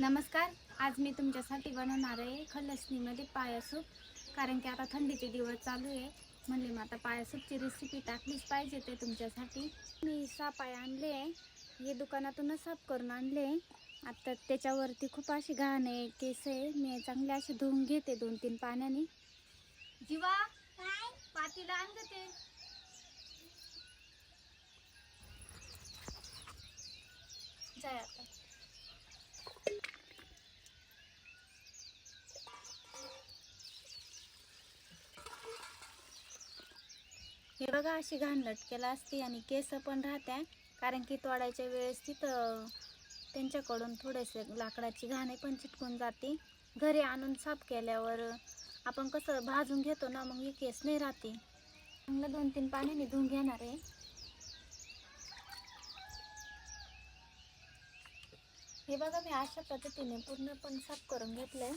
नमस्कार आज मी तुमच्यासाठी बनवणार आहे खलसणीमध्ये पायासूप. कारण की आता थंडीचे दिवस चालू आहे. म्हणले मग आता पायासूपची रेसिपी टाकलीच पाहिजे ते तुमच्यासाठी. मी सहा पाय आणले आहे. हे दुकानातूनच साफ करून आणले आता त्याच्यावरती खूप अशी घाण आहे केस आहे. मी चांगले असे धुवून घेते दोन तीन पाण्याने. जीवा पातीला आणते. जया जाय आता. हे बघा अशी घाण लटकेला असते आणि केस पण राहत्या. कारण की तोडायच्या वेळेस तिथं त्यांच्याकडून थोडेसे लाकडाची घाणे पण चिटकून जाते. घरी आणून साफ केल्यावर आपण कसं भाजून घेतो ना मग ही केस नाही राहते. चांगलं दोन तीन पाण्याने धुवून घेणार आहे. हे बघा मी अशा पद्धतीने पूर्ण पण साफ करून घेतलंय.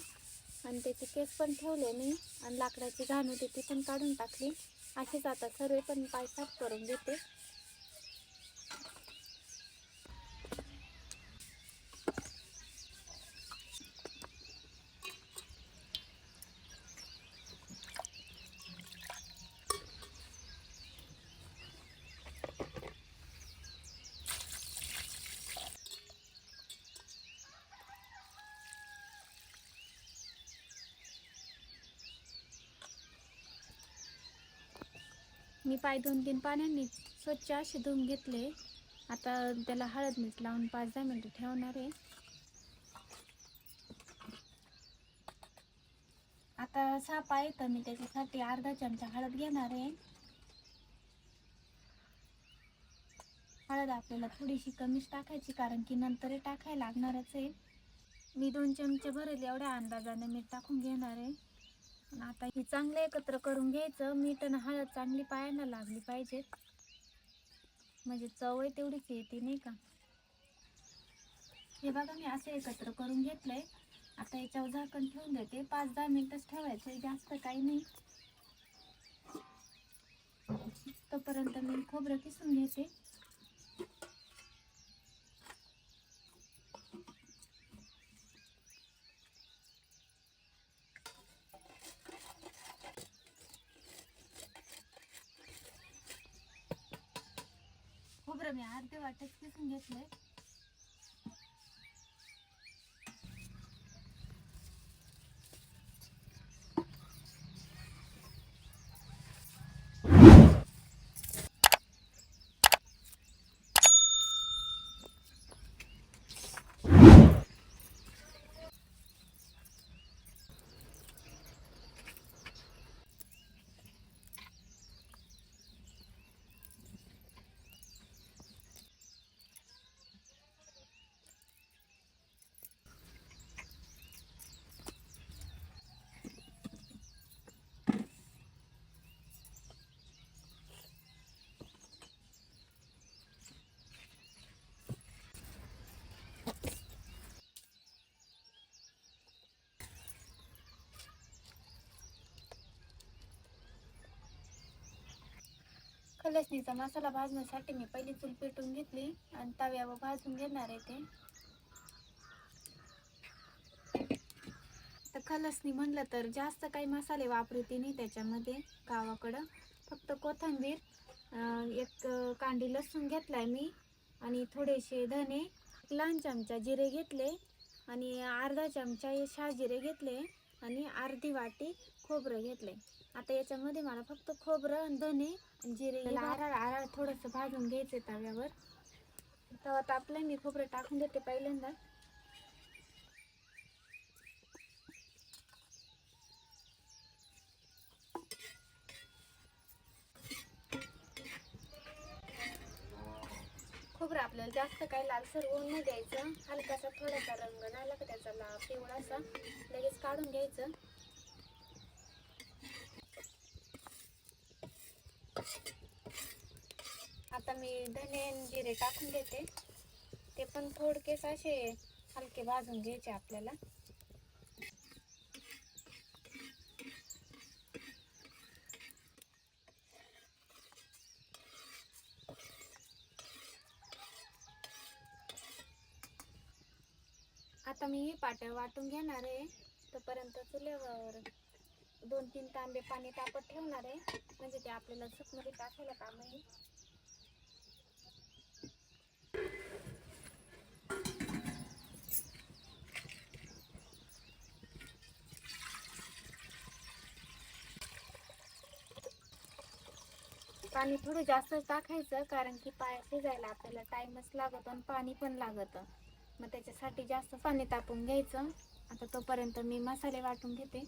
आणि त्याचे केस पण ठेवले मी. आणि लाकडाची घाण होती ती पण काढून टाकली. असेच आता सर्व पण पाय साफ करून घेते. मी पाय दोन तीन पाण्याने स्वच्छ असे धुवून घेतले. आता त्याला हळद मीठ लावून पाच दहा मिनटं ठेवणार आहे. आता साप आहे तर मी त्याच्यासाठी अर्धा चमचा हळद घेणार आहे. हळद आपल्याला थोडीशी कमीच टाकायची कारण की नंतर टाकायला लागणारच आहे. मी दोन चमचे भरेल एवढ्या अंदाजाने मीठ टाकून घेणार आहे. आता हे चांगलं एकत्र करून घ्यायचं. मीठ आणि हळद चांगली पायांना लागली पाहिजे. म्हणजे चव आहे तेवढीच येते नाही का? हे बघा मी असं एकत्र करून घेतलंय. आता याच्यावर झाकण ठेवून देते. पाच दहा मिनिटच ठेवायचं जास्त काही नाही. तोपर्यंत मी खोबरं किसून घेते खोबरं मी अर्धे वाटच किसून घेतले. खलसणीचा मसाला भाजण्यासाठी मी पहिली चूल पेटून घेतली आणि तव्यावर भाजून घेणार आहे ते. तर खलसणी म्हणलं तर जास्त काही मसाले वापरते नाही त्याच्यामध्ये गावाकडं. फक्त कोथिंबीर एक कांडी लसूण घेतलाय मी आणि थोडेसे धने लहान चमचा जिरे घेतले आणि अर्धा चमचा हे शहाजिरे घेतले. आणि अर्धी वाटी खोबरं घेतले आता याच्यामध्ये मला फक्त खोबरं आणि धने आणि जिरे आराळ आराळ थोडंसं भाजून घ्यायचं तव्यावर. तवा तापलं मी खोबरं टाकून देते पहिल्यांदा. खोबरं आपल्याला जास्त काही लालसर होऊन नाही द्यायचं. हलकासा थोडासा रंग नाही का त्याचा ला पिवळासा लगेच काढून घ्यायचं. आता मी धने जिरे टाकून देते ते पण थोडकेच असे हलके भाजून घ्यायचे आपल्याला. आता मी हे पाट्या वाटून घेणार आहे. तोपर्यंत चुल्यावर दोन तीन तांबे पाणी तापत ठेवणार आहे. म्हणजे ते आपल्याला सुकमध्ये टाकायला काम येईल पाणी थोडं जास्त टाकायचं कारण की पाय शिजायला आपल्याला टाइमच लागत आणि पाणी पण लागतं. मग त्याच्यासाठी जास्त पाणी तापून घ्यायचं. आता तोपर्यंत मी मसाले वाटून घेते.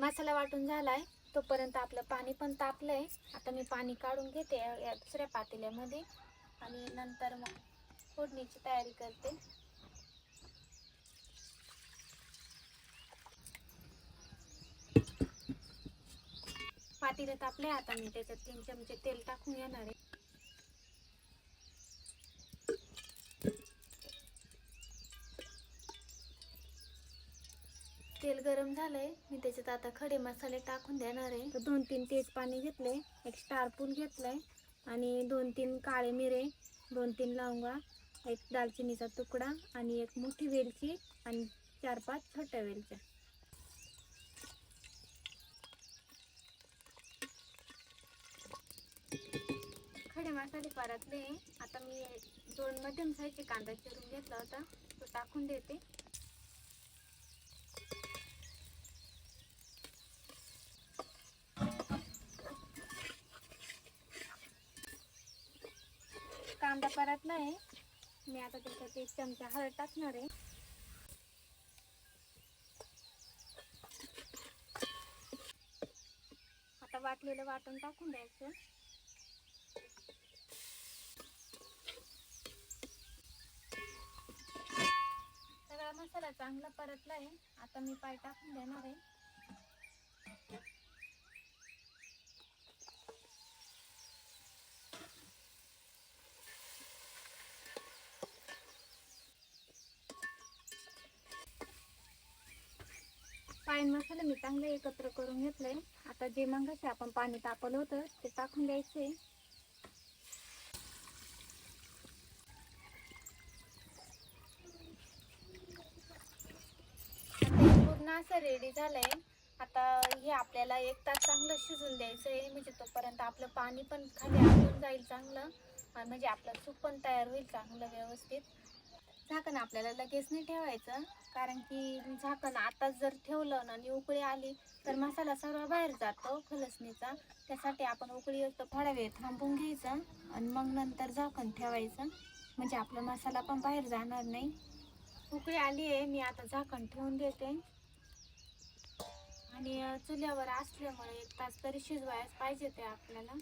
मसाला वाटून झालाय. तोपर्यंत आपलं पाणी पण तापलंय. आता मी पाणी काढून घेते या या दुसऱ्या पातेल्यामध्ये. आणि नंतर मग फोडणीची तयारी करते. पातेलं तापले आता मी. त्याच्यात तीन चमचे तेल टाकून येणार आहे. तेल गरम झालंय. मी त्याच्यात आता खडे मसाले टाकून देणार आहे. तर दोन तीन तेज पाणी घेतले एक स्टारपून घेतलंय आणि दोन तीन काळे मिरे दोन तीन लवंगा एक दालचिनीचा तुकडा आणि एक मोठी वेलची आणि चार पाच छोट्या वेलच्या. खडे मसाले परतले. आता मी दोन मध्यम साईजचे कांदा चिरून घेतला होता. तो टाकून देते. कांदा परतला आहे मी आता त्याच्यात एक चमचा हळद टाकणार आहे. आता वाटलेलं वाटण टाकून द्यायचं. सगळा मसाला चांगला परतला आहे आता मी पाय टाकून देणार आहे. पायन मसाला मी चांगलं एकत्र करून घेतलंय. आता जे मंगाचे आपण पाणी तापवलं होतं ते टाकून द्यायचे आता पूर्ण असं रेडी झालंय. आता हे आपल्याला एक तास चांगलं शिजून द्यायचं आहे म्हणजे तोपर्यंत आपलं पाणी पण खाली आटून जाईल चांगलं. म्हणजे आपलं सूप पण तयार होईल चांगलं व्यवस्थित. झाकण आपल्याला लगेच नाही ठेवायचं. कारण की झाकण आताच जर ठेवलं ना आणि उकळी आली तर मसाला सर्व बाहेर जातो खलसणीचा. त्यासाठी आपण उकळी असतो थोडा वेळ थांबून घ्यायचं आणि मग नंतर झाकण ठेवायचं. म्हणजे आपला मसाला पण बाहेर जाणार नाही. उकळी आली आहे मी आता झाकण ठेवून देते. आणि चुल्यावर असल्यामुळे एक तास तरी शिजवायच पाहिजे ते आपल्याला.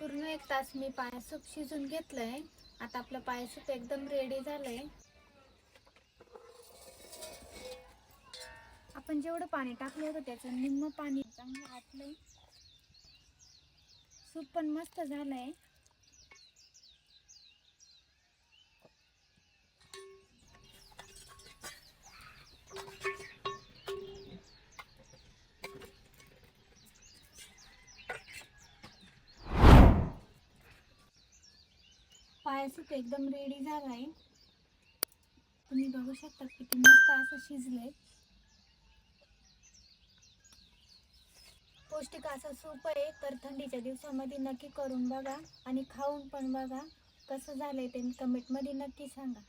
पूर्ण एक तास मी पायसूप सूप घेतलं आहे आता आपलं पाय सूप एकदम रेडी झालं आहे आपण जेवढं पाणी टाकलं होतं त्याचं निम्म पाणी चांगलं आटलं सूप पण मस्त झालंय. आहे पायासूप एकदम रेडी झालाय. तुम्ही बघू शकता किती मस्त असं शिजलंय. पौष्टिक असं सूप आहे तर थंडीच्या दिवसामध्ये नक्की करून बघा आणि खाऊन पण बघा. कसं झालं आहे ते कमेंटमध्ये नक्की सांगा.